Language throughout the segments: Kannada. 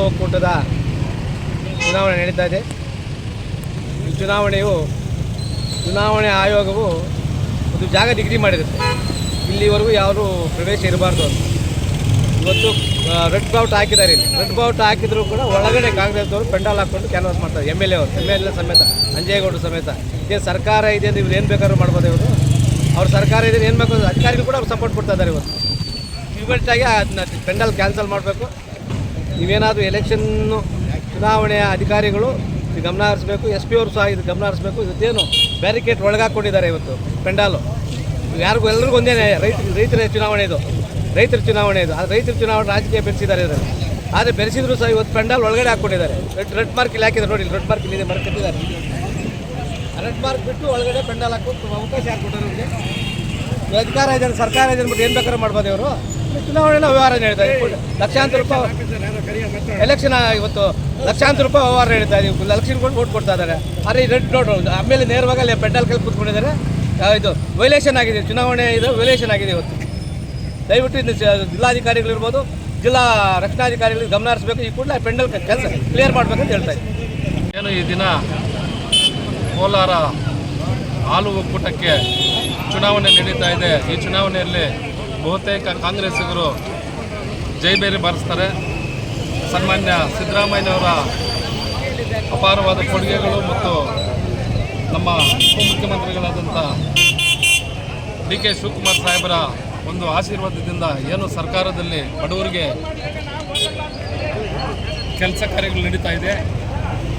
ಹಾಲು ಒಕ್ಕೂಟದ ಚುನಾವಣೆ ನಡೀತಾ ಇದೆ. ಈ ಚುನಾವಣೆಯು ಚುನಾವಣೆ ಆಯೋಗವು ಒಂದು ಜಾಗ ನಿಗದಿ ಮಾಡಿರುತ್ತೆ. ಇಲ್ಲಿವರೆಗೂ ಯಾರು ಪ್ರವೇಶ ಇರಬಾರ್ದು ಅಂತ. ಇವತ್ತು ರೆಡ್ ಬೌಟ್ ಹಾಕಿದ್ದಾರೆ ಇಲ್ಲಿ. ರೆಡ್ ಬೌಟ್ ಹಾಕಿದ್ರು ಕೂಡ ಒಳಗಡೆ ಕಾಂಗ್ರೆಸ್ದವರು ಪೆಂಡಲ್ ಹಾಕ್ಕೊಂಡು ಕ್ಯಾನ್ವಾಸ್ ಮಾಡ್ತಾರೆ. ಎಂ ಎಲ್ ಎ ಅವರು ಎಂ ಎಲ್ ಎ ಸಮೇತ, ಅಂಜೇಗೌಡರು ಸಮೇತ. ಇದೇ, ಸರ್ಕಾರ ಇದೆ ಅಂತ ಇವ್ರು ಏನು ಬೇಕಾದ್ರೂ ಮಾಡ್ಬೋದು ಇವರು. ಅವ್ರ ಸರ್ಕಾರ ಇದೆ, ಏನು ಬೇಕು ಅಧಿಕಾರಿಗಳು ಕೂಡ ಅವ್ರು ಸಪೋರ್ಟ್ ಕೊಡ್ತಾ ಇದ್ದಾರೆ ಇವತ್ತು. ಇಮಿಡಿಯೇಟಾಗಿ ಅದನ್ನ ಪೆಂಡಲ್ ಕ್ಯಾನ್ಸಲ್ ಮಾಡಬೇಕು. ನೀವೇನಾದರೂ ಎಲೆಕ್ಷನ್ನು ಚುನಾವಣೆಯ ಅಧಿಕಾರಿಗಳು ಗಮನ ಹರಿಸ್ಬೇಕು ಎಸ್ ಪಿ ಅವರು ಸಹ ಇದು ಗಮನ ಹರಿಸಬೇಕು, ಇವತ್ತೇನು ಬ್ಯಾರಿಕೇಡ್ ಒಳಗಾಕೊಂಡಿದ್ದಾರೆ ಇವತ್ತು ಪೆಂಡಾಲು. ಯಾರಿಗೂ ಎಲ್ರಿಗೂ ಒಂದೇ. ರೈತ, ರೈತರ ಚುನಾವಣೆ ಇದು. ರೈತರ ಚುನಾವಣೆ ಇದು. ಆ ರೈತರ ಚುನಾವಣೆ ರಾಜಕೀಯ ಬೆರೆಸಿದ್ದಾರೆ ಇದರಲ್ಲಿ. ಆದರೆ ಬೆರೆಸಿದ್ರು ಸಹ ಇವತ್ತು ಪೆಂಡಾಲ್ ಒಳಗಡೆ ಹಾಕ್ಕೊಂಡಿದ್ದಾರೆ ರೆಡ್ ರೆಡ್ ಮಾರ್ಕ್ ಇಲ್ಲಿ ಹಾಕಿದ್ದಾರೆ ನೋಡಿ ರೆಡ್ ಮಾರ್ಕ್ ಇಲ್ಲಿದೆ ಮಾರ್ಕ್ ಕಟ್ಟಿದ್ದಾರೆ ರೆಡ್ ಮಾರ್ಕ್ ಬಿಟ್ಟು ಒಳಗಡೆ ಪೆಂಡಾಲ್ ಹಾಕೋದು ಅವಕಾಶ ಇವಾಗ ಅಧಿಕಾರ ಇದೆ ಸರ್ಕಾರ ಇದೆ ಅಂದ್ಬಿಟ್ಟು ಏನು ಬೇಕಾದ್ರೂ ಮಾಡ್ಬೋದು ಇವರು. ಚುನಾವಣೆನ ವ್ಯವಹಾರ ನಡೀತಾರೆ ಲಕ್ಷಾಂತರ ರೂಪಾಯಿ ಎಲೆಕ್ಷನ್ ಇವತ್ತು ಲಕ್ಷಾಂತರ ರೂಪಾಯಿ ವ್ಯವಹಾರ ನಡೀತಾ ಇದೆ ಲಕ್ಷನ್ ಕೊಂಡು ಓಟ್ ಕೊಡ್ತಾ ಇದ್ದಾರೆ. ಆದರೆ ಈ ರೆಡ್ ನೋಡು ಆಮೇಲೆ ನೇರವಾಗಿ ಅಲ್ಲಿ ಬೆಡ್ಡಲ್ ಕೈ ಕೂತ್ಕೊಂಡಿದ್ದಾರೆ. ಇದು ವೈಲೇಷನ್ ಆಗಿದೆ. ಚುನಾವಣೆ ಇದು ವೈಲೇಷನ್ ಆಗಿದೆ ಇವತ್ತು. ದಯವಿಟ್ಟು ಇದು ಜ- ಜಿಲ್ಲಾಧಿಕಾರಿಗಳಿರ್ಬೋದು ಜಿಲ್ಲಾ ರಕ್ಷಣಾಧಿಕಾರಿಗಳಿಗೆ ಗಮನ ಹರಿಸಬೇಕು. ಈ ಕೂಡಲೇ ಪೆಂಡಲ್ ಕೆಲಸ ಕ್ಲಿಯರ್ ಮಾಡಬೇಕಂತ ಹೇಳ್ತಾ ಇದ್ದೀನಿ. ಏನು ಈ ದಿನ ಕೋಲಾರ ಹಾಲು ಒಕ್ಕೂಟಕ್ಕೆ ಚುನಾವಣೆ ನಡೀತಾ ಇದೆ. ಈ ಚುನಾವಣೆಯಲ್ಲಿ ಬಹುತೇಕ ಕಾಂಗ್ರೆಸ್ಸಿಗರು ಜೈಬೇರಿ ಬಾರಿಸ್ತಾರೆ. ಸನ್ಮಾನ್ಯ ಸಿದ್ದರಾಮಯ್ಯನವರ ಅಪಾರವಾದ ಕೊಡುಗೆಗಳು ಮತ್ತು ನಮ್ಮ ಉಪಮುಖ್ಯಮಂತ್ರಿಗಳಾದಂಥ ಡಿ ಕೆ ಶಿವಕುಮಾರ್ ಸಾಹೇಬರ ಒಂದು ಆಶೀರ್ವಾದದಿಂದ ಏನು ಸರ್ಕಾರದಲ್ಲಿ ಬಡವರಿಗೆ ಕೆಲಸ ಕಾರ್ಯಗಳು ನಡೀತಾ ಇದೆ.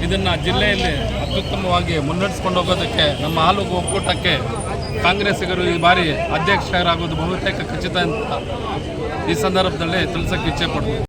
ಇದನ್ನು ಜಿಲ್ಲೆಯಲ್ಲಿ ಅತ್ಯುತ್ತಮವಾಗಿ ಮುನ್ನಡೆಸ್ಕೊಂಡು ಹೋಗೋದಕ್ಕೆ ನಮ್ಮ ಹಾಲು ಒಕ್ಕೂಟಕ್ಕೆ ಕಾಂಗ್ರೆಸ್ಸಿಗರು ಈ ಬಾರಿ ಅಧ್ಯಕ್ಷರಾಗೋದು ಬಹುತೇಕ ಖಚಿತ ಅಂತ ಈ ಸಂದರ್ಭದಲ್ಲಿ ತಿಳಿಸೋಕ್ಕೆ ಇಚ್ಛೆ ಪಡ್ತೀನಿ